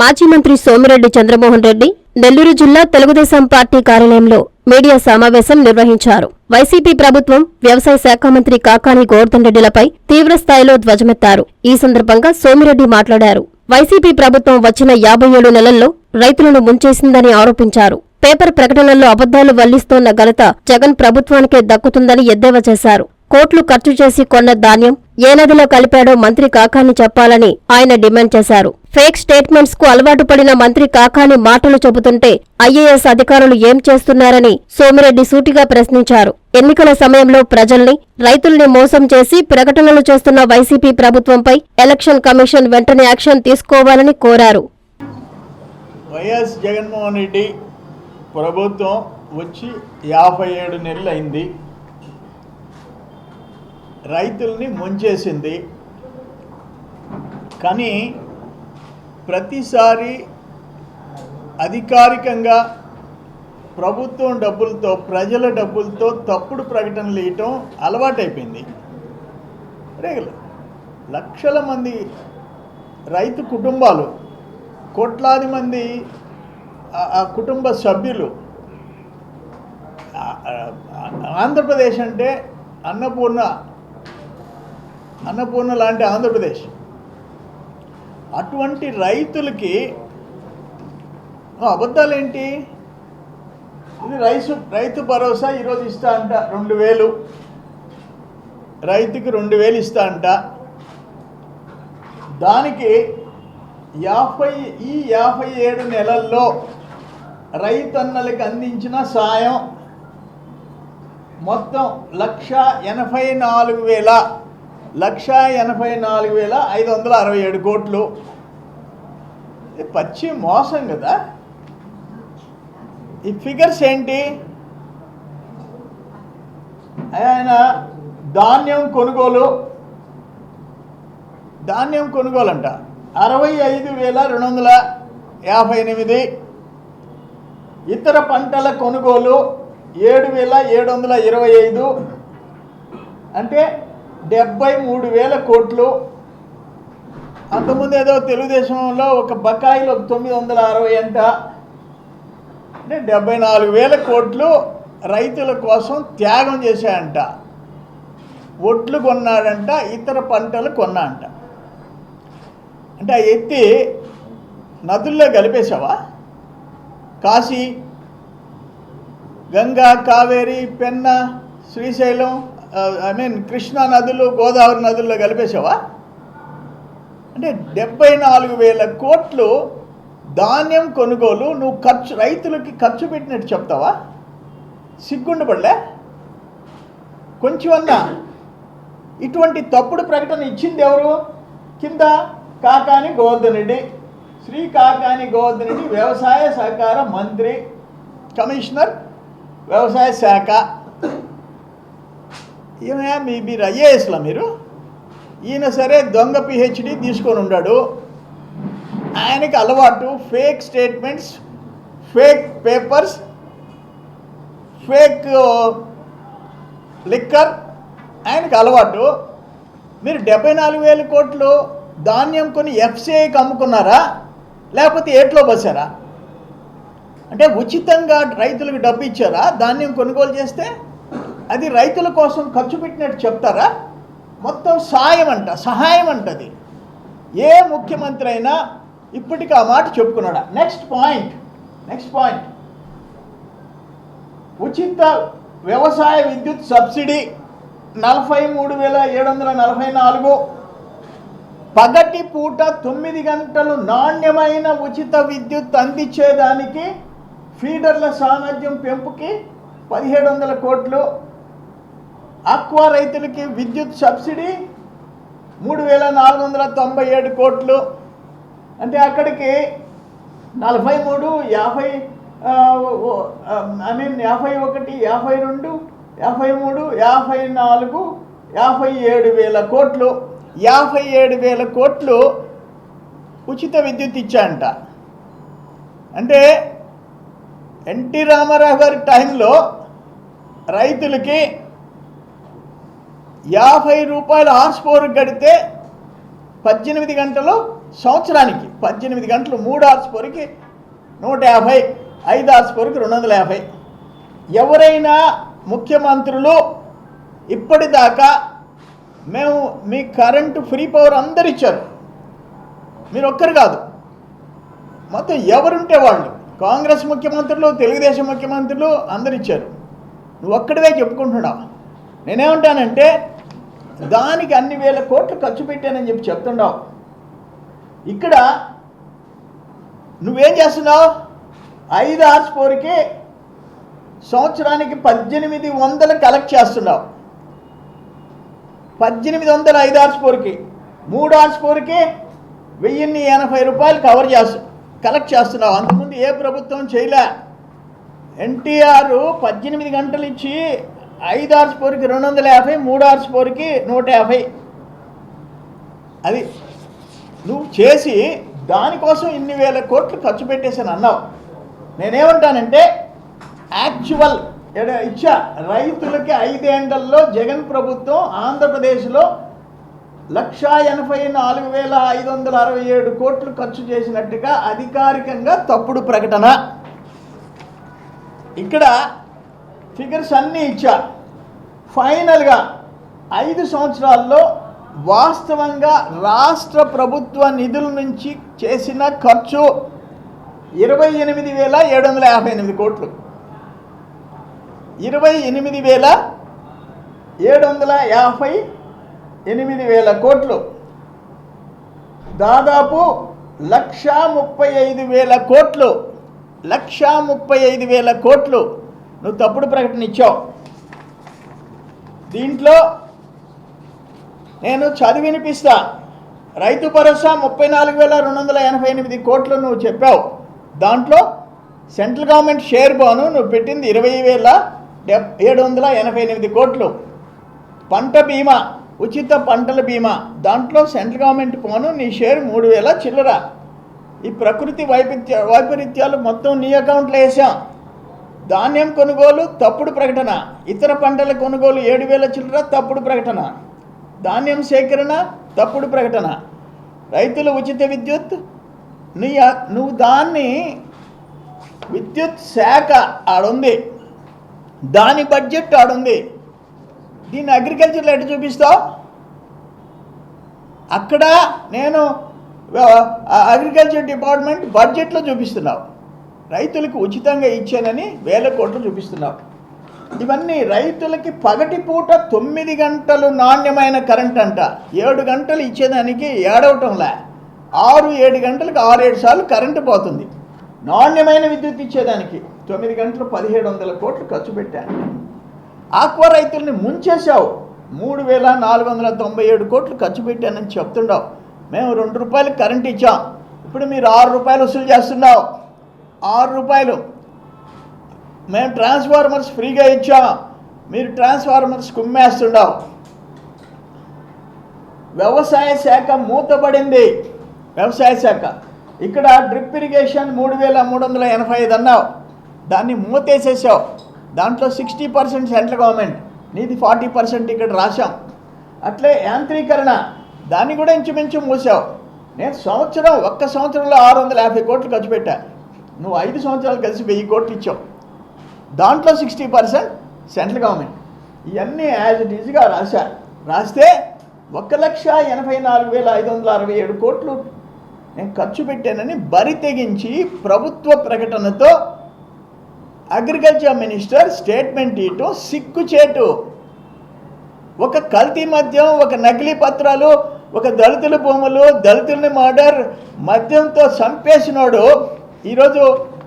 మాజీ మంత్రి సోమిరెడ్డి చంద్రమోహన్ రెడ్డి నెల్లూరు జిల్లా తెలుగుదేశం పార్టీ కార్యాలయంలో మీడియా సమావేశం నిర్వహించారు. వైసీపీ ప్రభుత్వం వ్యవసాయ శాఖ మంత్రి కాకాని గోవర్ధన్ రెడ్డిలపై తీవ్రస్థాయిలో ధ్వజమెత్తారు. ఈ సందర్భంగా సోమిరెడ్డి మాట్లాడారు. వైసీపీ ప్రభుత్వం వచ్చిన యాభై ఏడు నెలల్లో రైతులను ముంచేసిందని ఆరోపించారు. పేపర్ ప్రకటనల్లో అబద్దాలు వల్లిస్తోన్న ఘనత జగన్ ప్రభుత్వానికే దక్కుతుందని ఎద్దేవా చేశారు. కోట్లు ఖర్చు చేసి కొన్న ధాన్యం ఏ నదిలో కలిపాడో మంత్రి కాకాని చెప్పాలని ఆయన డిమాండ్ చేశారు. ఫేక్ స్టేట్మెంట్స్కు అలవాటు పడిన మంత్రి కాకాని మాటలు చెబుతుంటే ఐఏఎస్ అధికారులు ఏం చేస్తున్నారని సోమిరెడ్డి సూటిగా ప్రశ్నించారు. ఎన్నికల సమయంలో ప్రజల్ని రైతుల్ని మోసం చేసి ప్రకటనలు చేస్తున్న వైసీపీ ప్రభుత్వంపై ఎలక్షన్ కమిషన్ వెంటనే యాక్షన్ తీసుకోవాలని కోరారు. వైఎస్ జగన్మోహన్ రెడ్డి ప్రభుత్వం వచ్చి యాభై ఏడు నెలలు అయింది రైతుల్ని ముంచేసింది. కానీ ప్రతిసారి అధికారికంగా ప్రభుత్వం డబ్బులతో ప్రజల డబ్బులతో తప్పుడు ప్రకటనలు ఇవ్వటం అలవాటైపోయింది. లక్షల మంది రైతు కుటుంబాలు కోట్లాది మంది ఆ- కుటుంబ సభ్యులు ఆంధ్రప్రదేశ్ అంటే అన్నపూర్ణ అన్నపూర్ణ లాంటి ఆంధ్రప్రదేశ్. అటువంటి రైతులకి అబద్ధాలు ఏంటి ఇది రైతు రైతు భరోసా ఈరోజు ఇస్తా అంట రెండు వేలు. రైతుకి రెండు వేలు ఇస్తా అంట. దానికి యాభై ఈ యాభై ఏడు నెలల్లో రైతన్నలకు అందించిన సాయం మొత్తం లక్ష ఎనభై నాలుగు వేల లక్ష ఎనభై నాలుగు వేల ఐదు వందల అరవై ఏడు కోట్లు. పచ్చి మోసం కదా. ఈ ఫిగర్స్ ఏంటి? ఆయన ధాన్యం కొనుగోలు. ధాన్యం కొనుగోలు అంట అరవై ఐదు వేల రెండు వందల యాభై ఎనిమిది. ఇతర పంటల కొనుగోలు ఏడు వేల ఏడు వందల ఇరవై ఐదు. అంటే డెబ్బై మూడు వేల కోట్లు. అంతకుముందు ఏదో తెలుగుదేశంలో ఒక బకాయిలు ఒక తొమ్మిది వందల అరవై అంట. అంటే డెబ్బై నాలుగు వేల కోట్లు రైతుల కోసం త్యాగం చేశాయంట. ఒట్లు కొన్నాడంట ఇతర పంటలు కొన్నా అంట అంటే ఆ ఎత్తి నదుల్లో కలిపేశావా? కాశీ గంగా కావేరి పెన్న శ్రీశైలం ఐ మీన్ కృష్ణా నదులు గోదావరి నదుల్లో కలిపేసావా అంటే డెబ్బై నాలుగు వేల కోట్లు ధాన్యం కొనుగోలు నువ్వు ఖర్చు రైతులకి ఖర్చు పెట్టినట్టు చెప్తావా? సిగ్గుండబడలే? కొంచెం అన్నా ఇటువంటి తప్పుడు ప్రకటన ఇచ్చింది ఎవరు? కింద కాకాని గోవర్ధనుడి శ్రీ కాకాని గోవర్ధనుడి వ్యవసాయ సహకార మంత్రి కమిషనర్ వ్యవసాయ శాఖ. ఏమయ్యా మీ మీరు ఐఏఎస్లా మీరు? ఈయన సరే దొంగ పిహెచ్డి తీసుకొని ఉన్నాడు ఆయనకి అలవాటు fake statements fake papers fake liquor ఆయనకి అలవాటు. మీరు డెబ్బై నాలుగు వేల కోట్లు ధాన్యం కొని ఎఫ్సిఐకి అమ్ముకున్నారా? లేకపోతే ఏట్లో బసారా అంటే ఉచితంగా రైతులకు డబ్బు ఇచ్చారా? ధాన్యం కొనుగోలు చేస్తే? అది రైతుల కోసం ఖర్చు పెట్టినట్టు చెప్తారా? మొత్తం సాయం అంట సహాయం అంటది ఏ ముఖ్యమంత్రి అయినా ఇప్పటికి ఆ మాట చెప్పుకున్నాడా? నెక్స్ట్ పాయింట్ నెక్స్ట్ పాయింట్ ఉచిత వ్యవసాయ విద్యుత్ సబ్సిడీ నలభై మూడు వేల ఏడు వందల నలభై నాలుగు. పగటి పూట తొమ్మిది గంటలు నాణ్యమైన ఉచిత విద్యుత్ అందించేదానికి ఫీడర్ల సామర్థ్యం పెంపుకి పదిహేడు వందల కోట్లు ఆక్వా రైతులకి విద్యుత్ సబ్సిడీ మూడు వేల నాలుగు వందల తొంభై ఏడు కోట్లు. అంటే అక్కడికి నలభై మూడు యాభై ఐ మీన్ యాభై ఒకటి యాభై రెండు యాభై మూడు యాభై నాలుగు యాభై ఏడు వేల కోట్లు. యాభై ఏడు వేల కోట్లు ఉచిత విద్యుత్ ఇచ్చాయంట. అంటే ఎన్టీ రామారావు గారి టైంలో రైతులకి యాభై రూపాయల హార్స్ పవర్ కడితే పద్దెనిమిది గంటలు సంవత్సరానికి. పద్దెనిమిది గంటలు మూడు హార్స్ పవర్కి నూట యాభై ఐదు హార్స్ పవర్కి రెండు వందల యాభై. ఎవరైనా ముఖ్యమంత్రులు ఇప్పటిదాకా మేము మీ కరెంటు ఫ్రీ పవర్ అందరు ఇచ్చారు. మీరు ఒక్కరు కాదు. మొత్తం ఎవరుంటే వాళ్ళు. కాంగ్రెస్ ముఖ్యమంత్రులు తెలుగుదేశం ముఖ్యమంత్రులు అందరు ఇచ్చారు. నువ్వు ఒక్కడివే చెప్పుకుంటున్నావు? నేనేమంటానంటే దానికి అన్ని వేల కోట్లు ఖర్చు పెట్టానని చెప్పి చెప్తున్నావు ఇక్కడ నువ్వేం చేస్తున్నావు? ఐదు ఆర్స్ పోరుకి సంవత్సరానికి పద్దెనిమిది వందలు కలెక్ట్ చేస్తున్నావు. పద్దెనిమిది వందల ఐదు ఆర్స్ పోరుకి మూడు ఆర్స్ ఫోర్కి వెయ్యిన్ని ఎనభై రూపాయలు కవర్ చేస్తు కలెక్ట్ చేస్తున్నావు. అంతకుముందు ఏ ప్రభుత్వం చేయలే. ఎన్టీఆర్ పద్దెనిమిది గంటలు ఇచ్చి ఐదు ఆర్స్ పోరుకి రెండు వందల యాభై మూడు ఆర్స్ పోరుకి నూట యాభై. అది నువ్వు చేసి దానికోసం ఇన్ని వేల కోట్లు ఖర్చు పెట్టేసాను అన్నావు. నేనేమంటానంటే యాక్చువల్ ఇచ్చా రైతులకి ఐదేండల్లో జగన్ ప్రభుత్వం ఆంధ్రప్రదేశ్లో లక్షా ఎనభై నాలుగు వేల ఐదు వందల అరవై ఏడు కోట్లు ఖర్చు చేసినట్టుగా అధికారికంగా తప్పుడు ప్రకటన. ఇక్కడ ఫిగర్స్ అన్నీ ఇచ్చారు. ఫైనల్గా ఐదు సంవత్సరాల్లో వాస్తవంగా రాష్ట్ర ప్రభుత్వ నిధుల నుంచి చేసిన ఖర్చు ఇరవై ఎనిమిది వేల ఏడు వందల యాభై ఎనిమిది కోట్లు. ఇరవై ఎనిమిది వేల ఏడు వందల యాభై ఎనిమిది వేల కోట్లు. దాదాపు లక్ష ముప్పై ఐదు వేల కోట్లు. లక్ష ముప్పై ఐదు వేల కోట్లు. నువ్వు తప్పుడు ప్రకటన ఇచ్చావు. దీంట్లో నేను చదివి వినిపిస్తా. రైతు భరోసా ముప్పై నాలుగు వేల రెండు వందల ఎనభై ఎనిమిది కోట్లు నువ్వు చెప్పావు. దాంట్లో సెంట్రల్ గవర్నమెంట్ షేర్ బాను నువ్వు పెట్టింది ఇరవై వేల డెబ్ ఏడు వందల ఎనభై ఎనిమిది కోట్లు. పంట బీమా ఉచిత పంటల బీమా. దాంట్లో సెంట్రల్ గవర్నమెంట్ పోను నీ షేర్ మూడు వేల చిల్లర. ఈ ప్రకృతి వైపరీత్య వైపరీత్యాలు మొత్తం నీ అకౌంట్లో వేసాం. ధాన్యం కొనుగోలు తప్పుడు ప్రకటన. ఇతర పంటల కొనుగోలు ఏడు వేల చిల్లర తప్పుడు ప్రకటన. ధాన్యం సేకరణ తప్పుడు ప్రకటన. రైతుల ఉచిత విద్యుత్ నీ నువ్వు దాన్ని విద్యుత్ శాఖ ఆడుంది. దాని బడ్జెట్ ఆడుంది. దీన్ని అగ్రికల్చర్లో ఎట్లా చూపిస్తావు? అక్కడ నేను అగ్రికల్చర్ డిపార్ట్మెంట్ బడ్జెట్లో చూపిస్తున్నావు. రైతులకు ఉచితంగా ఇచ్చానని వేల కోట్లు చూపిస్తున్నావు. ఇవన్నీ రైతులకి పగటి పూట తొమ్మిది గంటలు నాణ్యమైన కరెంట్ అంట. ఏడు గంటలు ఇచ్చేదానికి ఏడవటంలా? ఆరు ఏడు గంటలకు ఆరు ఏడు సార్లు కరెంటు పోతుంది. నాణ్యమైన విద్యుత్ ఇచ్చేదానికి తొమ్మిది గంటలు పదిహేడు వందల కోట్లు ఖర్చు పెట్టాను ఆక్వా రైతుల్ని ముంచేశావు. మూడు వేల నాలుగు వందల తొంభై ఏడు కోట్లు ఖర్చు పెట్టానని చెప్తుండవు. మేము రెండు రూపాయలు కరెంట్ ఇచ్చాం. ఇప్పుడు మీరు ఆరు రూపాయలు వసూలు చేస్తున్నావు. ఆరు రూపాయలు. మేము ట్రాన్స్ఫార్మర్స్ ఫ్రీగా ఇచ్చాం. మీరు ట్రాన్స్ఫార్మర్స్ కుమ్మేస్తుండవు. వ్యవసాయ శాఖ మూతపడింది వ్యవసాయ శాఖ. ఇక్కడ డ్రిప్ ఇరిగేషన్ మూడు వేల మూడు వందల ఎనభై ఐదు అన్నావు. దాన్ని మూతేసేసావు. దాంట్లో సిక్స్టీ పర్సెంట్ సెంట్రల్ గవర్నమెంట్. నీది ఫార్టీ పర్సెంట్ ఇక్కడ రాశాం. అట్లే యాంత్రీకరణ. దాన్ని కూడా ఇంచుమించు మూసావు. నేను సంవత్సరం ఒక్క సంవత్సరంలో ఆరు వందల యాభై కోట్లు ఖర్చు పెట్టాను నువ్వు ఐదు సంవత్సరాలు కలిసి వెయ్యి కోట్లు ఇచ్చావు. దాంట్లో సిక్స్టీ పర్సెంట్ సెంట్రల్ గవర్నమెంట్ ఇవన్నీ యాజ్ ఇట్ ఈజ్గా రాశా రాస్తే ఒక లక్ష ఎనభై నాలుగు వేల ఐదు వందల అరవై ఏడు కోట్లు నేను ఖర్చు పెట్టానని బరి తెగించి ప్రభుత్వ ప్రకటనతో అగ్రికల్చర్ మినిస్టర్ స్టేట్మెంట్ ఇటు సిగ్గుచేటు ఒక కల్తీ మద్యం ఒక నకిలీ పత్రాలు ఒక దళితుల భూములు దళితుల్ని మర్డర్ మద్యంతో చంపేసినోడు ఈరోజు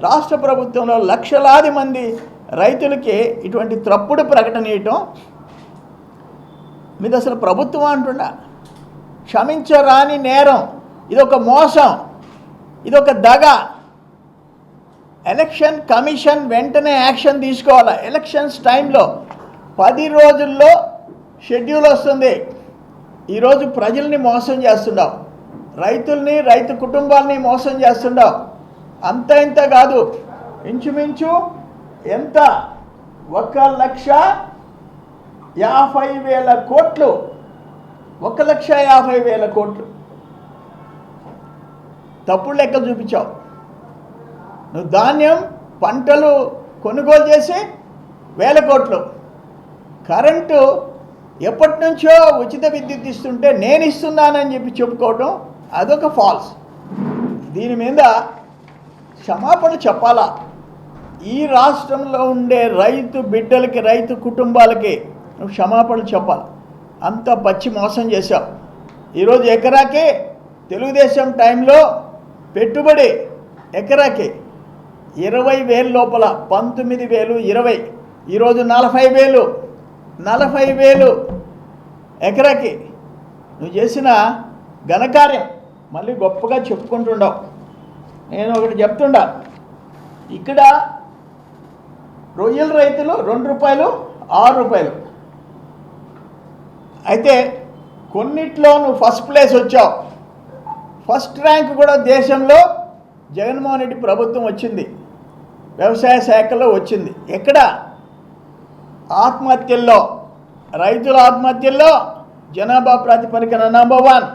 రాష్ట్ర ప్రభుత్వంలో లక్షలాది మంది రైతులకి ఇటువంటి తప్పుడు ప్రకటన ఇవ్వటం మీద అసలు ప్రభుత్వం అంటున్నా. క్షమించరాని నేరం. ఇదొక మోసం. ఇదొక దగ. ఎలక్షన్ కమిషన్ వెంటనే యాక్షన్ తీసుకోవాలి? ఎలక్షన్స్ టైంలో పది రోజుల్లో షెడ్యూల్ వస్తుంది. ఈరోజు ప్రజల్ని మోసం చేస్తున్నావు రైతుల్ని రైతు కుటుంబాలని మోసం చేస్తున్నావు అంత ఇంత కాదు. ఇంచుమించు ఎంత? ఒక లక్ష యాభై వేల కోట్లు. ఒక లక్ష యాభై వేల కోట్లు. తప్పుడు లెక్కలు చూపించావు. నువ్వు ధాన్యం పంటలు కొనుగోలు చేసి వేల కోట్లు. కరెంటు ఎప్పటి నుంచో ఉచిత విద్యుత్ ఇస్తుంటే నేను ఇస్తున్నానని చెప్పి చెప్పుకోవడం అదొక ఫాల్స్ దీని మీద క్షమాపణ చెప్పాలా? ఈ రాష్ట్రంలో ఉండే రైతు బిడ్డలకి రైతు కుటుంబాలకి నువ్వు క్షమాపణ చెప్పాలి? అంత పచ్చి మోసం చేశావు. ఈరోజు ఎకరాకి తెలుగుదేశం టైంలో పెట్టుబడి ఎకరాకి ఇరవై వేలు లోపల పంతొమ్మిది వేలు ఇరవై ఈరోజు నలభై వేలు నలభై వేలు ఎకరాకి నువ్వు చేసిన ఘనకార్యం మళ్ళీ గొప్పగా చెప్పుకుంటుండవు. నేను ఒకటి చెప్తుండా. ఇక్కడ రొయ్యల రైతులు రెండు రూపాయలు ఆరు రూపాయలు. అయితే కొన్నిట్లో నువ్వు ఫస్ట్ ప్లేస్ వచ్చావు. ఫస్ట్ ర్యాంక్ కూడా దేశంలో జగన్మోహన్ రెడ్డి ప్రభుత్వం వచ్చింది. వ్యవసాయ శాఖలో వచ్చింది. ఎక్కడ? ఆత్మహత్యల్లో. రైతుల ఆత్మహత్యల్లో జనాభా ప్రాతిపదికన నంబర్ వన్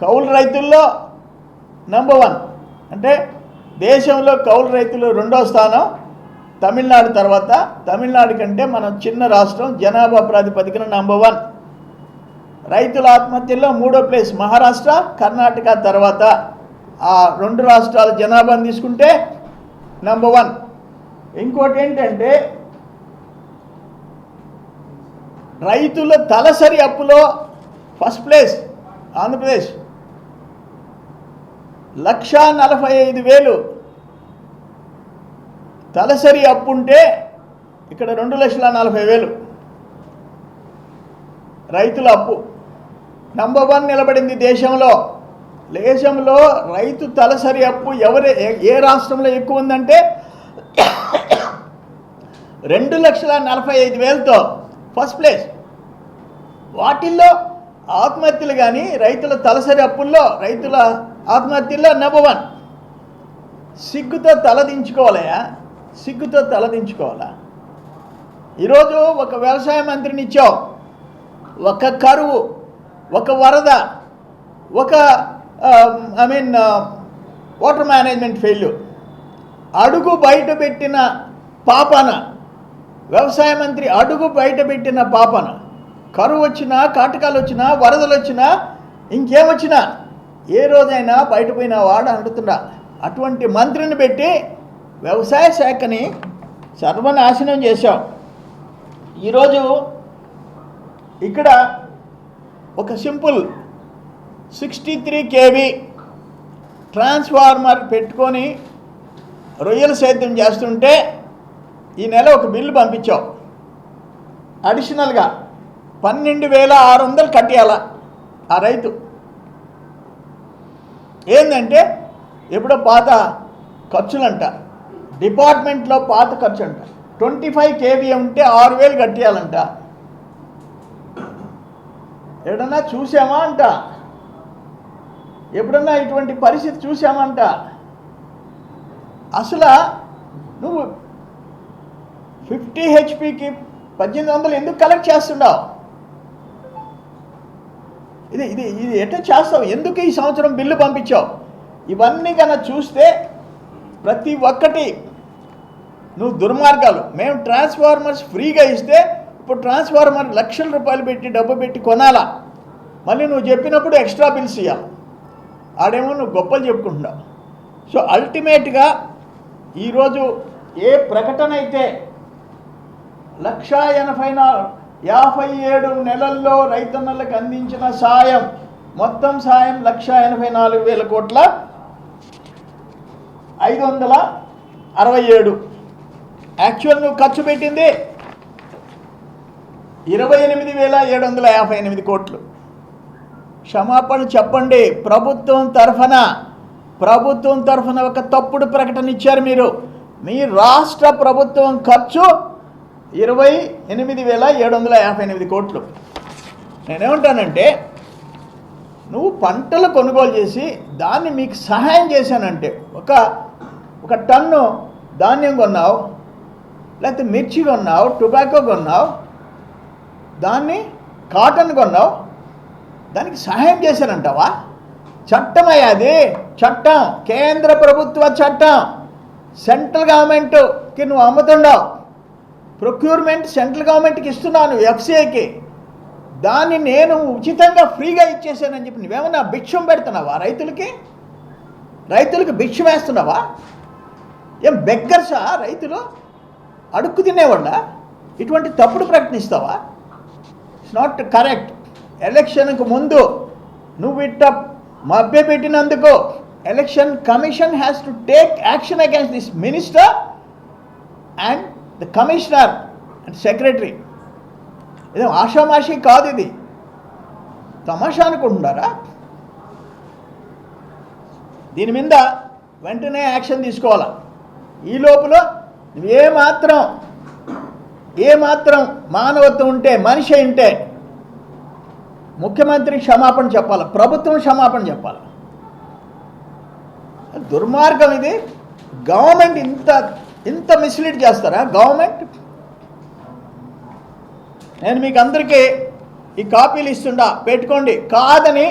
కౌలు రైతుల్లో నంబర్ వన్ అంటే దేశంలో కౌలు రైతులు రెండో స్థానం తమిళనాడు తర్వాత. తమిళనాడు కంటే మనం చిన్న రాష్ట్రం జనాభా ప్రాతిపదికన నంబర్ వన్ రైతుల ఆత్మహత్యల్లో మూడో ప్లేస్ మహారాష్ట్ర కర్ణాటక తర్వాత. ఆ రెండు రాష్ట్రాల జనాభాను తీసుకుంటే నంబర్ వన్ ఇంకోటి ఏంటంటే రైతుల తలసరి అప్పులో ఫస్ట్ ప్లేస్ ఆంధ్రప్రదేశ్. లక్ష నలభై ఐదు వేలు. తలసరి అప్పు ఉంటే ఇక్కడ రెండు లక్షల నలభై వేలు. రైతుల అప్పు. నంబర్ వన్ నిలబడింది దేశంలో. దేశంలో రైతు తలసరి అప్పు ఎవరి ఏ రాష్ట్రంలో ఎక్కువ ఉందంటే రెండు లక్షల నలభై ఐదు వేలతో ఫస్ట్ ప్లేస్. వాటిల్లో ఆత్మహత్యలు కానీ రైతుల తలసరి అప్పుల్లో రైతుల ఆత్మహత్యల్లో నెంబర్ వన్ సిగ్గుతో తలదించుకోవాలయా సిగ్గుతో తలదించుకోవాలా ఈరోజు ఒక వ్యవసాయ మంత్రిని ఇచ్చావు. ఒక కరువు ఒక వరద ఒక I mean water management failure అడుగు బయట పెట్టిన పాపన వ్యవసాయ మంత్రి అడుగు బయట పెట్టిన పాపన కరువు వచ్చినా కాటకాలు వచ్చినా వరదలు వచ్చినా ఇంకేమొచ్చినా ఏ రోజైనా బయట పోయిన వాడు అంటుతున్నా అటువంటి మంత్రిని పెట్టి వ్యవసాయ శాఖని సర్వనాశనం చేశాం. ఈరోజు ఇక్కడ ఒక simple sixty three KV transformer పెట్టుకొని రొయ్యల సేద్యం చేస్తుంటే ఈ నెల ఒక బిల్లు పంపించాం. అడిషనల్గా పన్నెండు వేల ఆరు వందలు కట్టేయాల ఆ రైతు. ఏంటంటే ఎప్పుడో పాత ఖర్చులంట. డిపార్ట్మెంట్లో పాత ఖర్చు అంట ట్వంటీ ఫైవ్ కేవీ ఉంటే ఆరు వేలు కట్టేయాలంట. ఎప్పుడన్నా చూసామా అంట? ఎప్పుడన్నా ఇటువంటి పరిస్థితి చూసామంట అసలు నువ్వు ఫిఫ్టీ హెచ్పికి పద్దెనిమిది వందలు ఎందుకు కలెక్ట్ చేస్తున్నావు? ఇది ఇది ఇది ఎట్లా చేస్తావు? ఎందుకు ఈ సంవత్సరం బిల్లు పంపించావు? ఇవన్నీ కన్నా చూస్తే ప్రతి ఒక్కటి నువ్వు దుర్మార్గాలు. మేము ట్రాన్స్ఫార్మర్స్ ఫ్రీగా ఇస్తే ఇప్పుడు ట్రాన్స్ఫార్మర్ లక్షల రూపాయలు పెట్టి డబ్బు పెట్టి కొనాలా? మళ్ళీ నువ్వు చెప్పినప్పుడు ఎక్స్ట్రా బిల్స్ ఇవ్వాలి ఆడేమో నువ్వు గొప్పలు చెప్పుకుంటున్నావు. సో అల్టిమేట్గా ఈరోజు ఏ ప్రకటన అయితే లక్ష ఎనభై నాలుగు యాభై ఏడు నెలల్లో రైతన్నలకు అందించిన సాయం మొత్తం సాయం లక్ష ఎనభై నాలుగు వేల కోట్ల ఐదు వందల అరవై ఏడు. యాక్చువల్ నువ్వు ఖర్చు పెట్టింది ఇరవై ఎనిమిది వేల ఏడు వందల యాభై ఎనిమిది కోట్లు. క్షమాపణ చెప్పండి ప్రభుత్వం తరఫున ప్రభుత్వం తరఫున ఒక తప్పుడు ప్రకటన ఇచ్చారు మీరు. మీ రాష్ట్ర ప్రభుత్వం ఖర్చు ఇరవై ఎనిమిది వేల ఏడు వందల యాభై ఎనిమిది కోట్లు. నేనేమంటానంటే నువ్వు పంటలు కొనుగోలు చేసి దాన్ని మీకు సహాయం చేశానంటే ఒక ఒక టన్ను ధాన్యం కొన్నావు లేకపోతే మిర్చి కొన్నావు టొబాకో కొన్నావు దాన్ని కాటన్ కొన్నావు దానికి సహాయం చేశానంటావా? చట్టమయ్యా అది చట్టం కేంద్ర ప్రభుత్వ చట్టం సెంట్రల్ గవర్నమెంట్కి నువ్వు అమ్ముతున్నావు ప్రొక్యూర్మెంట్ సెంట్రల్ గవర్నమెంట్కి ఇస్తున్నాను నువ్వు ఎఫ్సీఐకి. దాన్ని నేను ఉచితంగా ఫ్రీగా ఇచ్చేసానని చెప్పి నువ్వేమన్నా భిక్షం పెడుతున్నావా రైతులకి? రైతులకు భిక్షం వేస్తున్నావా? ఏం బెగ్గర్సా రైతులు? అడుక్కు తినేవాళ్ళ? ఇటువంటి తప్పుడు ప్రకటిస్తావా? ఇట్స్ నాట్ కరెక్ట్ ఎలక్షన్కు ముందు నువ్వు ఇట్ట మభ్యపెట్టినందుకు election commission has to take action against this minister and the commissioner and secretary ఏదో ఆషామాషి కాదు ఇది. తమాషా అనుకుంటున్నారా? దీని మీద వెంటనే యాక్షన్ తీసుకోవాలా? ఈ లోపల నువ్వు ఏమాత్రం ఏమాత్రం మానవత్వం ఉంటే మనిషి ఉంటే ముఖ్యమంత్రి క్షమాపణ చెప్పాలి? ప్రభుత్వం క్షమాపణ చెప్పాలి? దుర్మార్గం ఇది. గవర్నమెంట్ ఇంత ఇంత మిస్లీడ్ చేస్తారా? గవర్నమెంట్? నేను మీకు అందరికీ ఈ కాపీలు ఇస్తుండా పెట్టుకోండి. కాదని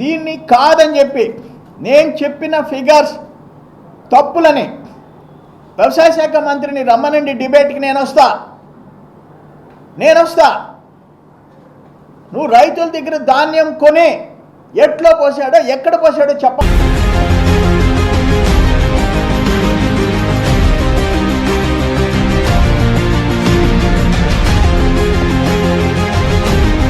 దీన్ని కాదని చెప్పి నేను చెప్పిన ఫిగర్స్ తప్పులని వ్యవసాయ శాఖ మంత్రిని రమ్మనండి డిబేట్కి నేను వస్తా. నేను వస్తా. నువ్వు రైతుల దగ్గర ధాన్యం కొని ఎట్లో పోసాడో ఎక్కడ పోసాడో చెప్ప